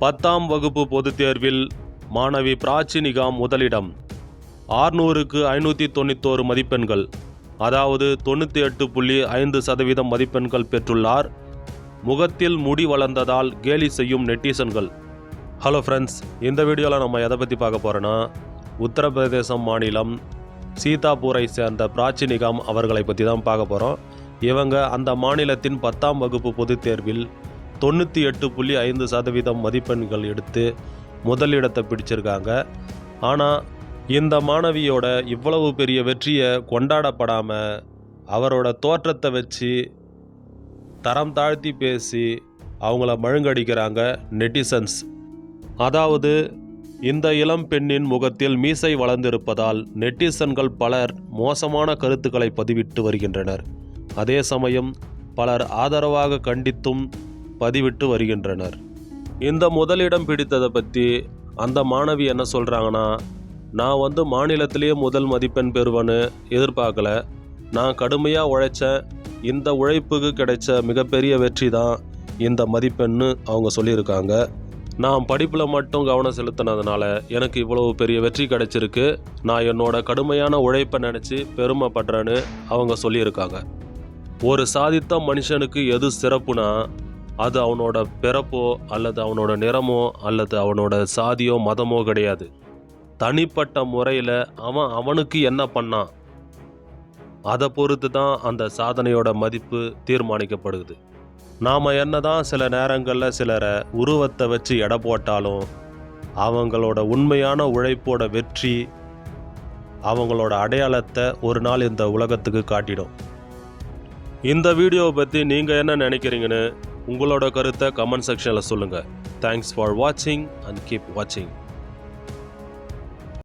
பத்தாம் வகுப்பு பொதுத் தேர்வில் மாணவி பிராச்சினிகாம் முதலிடம். ஆறுநூறுக்கு ஐநூற்றி தொண்ணூத்தோரு மதிப்பெண்கள். அதாவது தொண்ணூற்றி எட்டு புள்ளி ஐந்து சதவீதம் மதிப்பெண்கள் பெற்றுள்ளார். முகத்தில் முடி வளர்ந்ததால் கேலி செய்யும் நெட்டிசன்கள். ஹலோ ஃப்ரெண்ட்ஸ் இந்த வீடியோவில் நம்ம எதை பற்றி பார்க்க போகிறோன்னா உத்தரப்பிரதேசம் மாநிலம் சீதாப்பூரை சேர்ந்த பிராச்சினிகாம் அவர்களை பற்றி தான் பார்க்க போகிறோம் இவங்க அந்த மாநிலத்தின் பத்தாம் வகுப்பு பொதுத் தேர்வில் தொண்ணூற்றி எட்டு புள்ளி ஐந்து சதவீதம் மதிப்பெண்கள் எடுத்து முதலிடத்தை பிடிச்சிருக்காங்க. ஆனால் இந்த மாணவியோட இவ்வளவு பெரிய வெற்றியை கொண்டாடப்படாமல் அவரோட தோற்றத்தை வச்சு தரம் தாழ்த்தி பேசி அவங்கள மழுங்கடிக்கிறாங்க நெட்டிசன்ஸ். அதாவது இந்த இளம் பெண்ணின் முகத்தில் மீசை வளர்ந்திருப்பதால் நெட்டிசன்கள் பலர் மோசமான கருத்துக்களை பதிவிட்டு வருகின்றனர். அதே சமயம் பலர் ஆதரவாக கண்டித்தும் பதிவிட்டு வருகின்றனர். இந்த முதலிடம் பிடித்ததை பற்றி அந்த மாணவி என்ன சொல்கிறாங்கன்னா நான் வந்து மாநிலத்திலேயே முதல் மதிப்பெண் பெறுவேன்னு எதிர்பார்க்கல. நான் கடுமையாக உழைச்சேன். இந்த உழைப்புக்கு கிடைச்ச மிகப்பெரிய வெற்றி தான் இந்த மதிப்பெண்ணு அவங்க சொல்லியிருக்காங்க. நான் படிப்பில் மட்டும் கவனம் செலுத்தினதுனால எனக்கு இவ்வளவு பெரிய வெற்றி கிடைச்சிருக்கு. நான் என்னோட கடுமையான உழைப்பை நினச்சி பெருமைப்படுறேன்னு அவங்க சொல்லியிருக்காங்க. ஒரு சாதித்த மனுஷனுக்கு எது சிறப்புனா அது அவனோட பிறப்போ அல்லது அவனோட நிறமோ அல்லது அவனோட சாதியோ மதமோ கிடையாது. தனிப்பட்ட முறையில் அவன் அவனுக்கு என்ன பண்ணான்? அதை பொறுத்து தான் அந்த சாதனையோட மதிப்பு தீர்மானிக்கப்படுது. நாம் என்ன தான் சில நேரங்களில் சிலரை உருவத்தை வச்சு எடை போட்டாலும் அவங்களோட உண்மையான உழைப்போட வெற்றி அவங்களோட அடையாளத்தை ஒரு நாள் இந்த உலகத்துக்கு காட்டிடும். இந்த வீடியோவை பற்றி நீங்கள் என்ன நினைக்கிறீங்கன்னு உங்களோட கருத்தை கமெண்ட் செக்ஷனில் சொல்லுங்கள் தேங்க்ஸ் ஃபார் வாட்சிங் அண்ட் கீப் வாட்சிங்